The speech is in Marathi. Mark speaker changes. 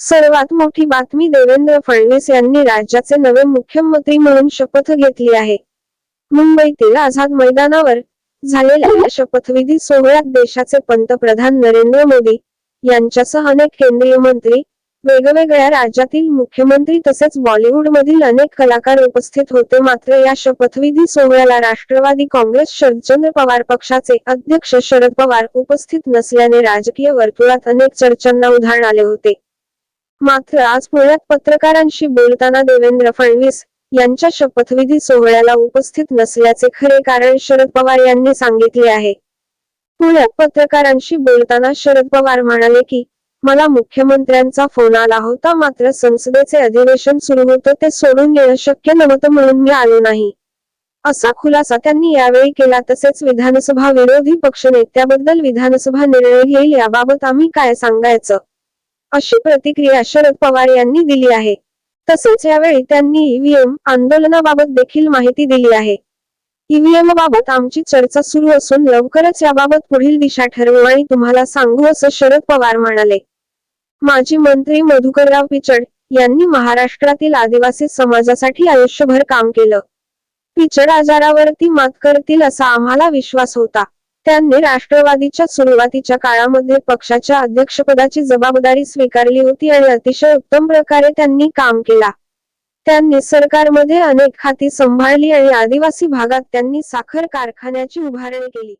Speaker 1: सर्वात मोठी बातमी देवेंद्र फडणवीस यांनी राज्याचे नवे मुख्यमंत्री म्हणून शपथ घेतली आहे. मुंबईतील आझाद मैदानावर झालेल्या या शपथविधी सोहळ्यात देशाचे पंतप्रधान नरेंद्र मोदी यांच्यासह अनेक केंद्रीय मंत्री वेगवेगळ्या राज्यातील मुख्यमंत्री तसेच बॉलिवूड मधील अनेक कलाकार उपस्थित होते. मात्र या शपथविधी सोहळ्याला राष्ट्रवादी काँग्रेस शरदचंद्र पवार पक्षाचे अध्यक्ष शरद पवार उपस्थित नसल्याने राजकीय वर्तुळात अनेक चर्चांना उधाण आले होते. मात्र आज पुण्यात पत्रकारांशी बोलताना देवेंद्र फडणवीस यांच्या शपथविधी सोहळ्याला उपस्थित नसल्याचे खरे कारण शरद पवार यांनी सांगितले आहे. पुण्यात पत्रकारांशी बोलताना शरद पवार म्हणाले की मला मुख्यमंत्र्यांचा फोन आला होता मात्र संसदेचे अधिवेशन सुरू होतं ते सोडून येणं शक्य नव्हतं म्हणून मी आलो नाही. असा खुलासा त्यांनी यावेळी केला. तसेच विधानसभा विरोधी पक्षनेत्याबद्दल विधानसभा निर्णय घेईल याबाबत आम्ही काय सांगायचं? अशी प्रतिक्रिया शरद पवार यांनी दिली आहे. तसेच यावेळी त्यांनी ईव्हीएम आंदोलनाबाबत देखील माहिती दिली आहे. ईव्हीएम बाबत आमची चर्चा सुरू असून लवकरच याबाबत पुढील दिशा ठरवू आणि तुम्हाला सांगू असं शरद पवार म्हणाले. माजी मंत्री मधुकरराव पिचड यांनी महाराष्ट्रातील आदिवासी समाजासाठी आयुष्यभर काम केलं. पिचड आजारावरती मात करतील असा आम्हाला विश्वास होता. त्यांनी राष्ट्रवादीच्या सुरुवातीच्या काळामध्ये पक्षाच्या अध्यक्षपदाची जबाबदारी स्वीकारली होती आणि अतिशय उत्तम प्रकारे त्यांनी काम केला. त्यांनी सरकारमध्ये अनेक खाती सांभाळली आणि आदिवासी भागात त्यांनी साखर कारखान्याची उभारणी केली.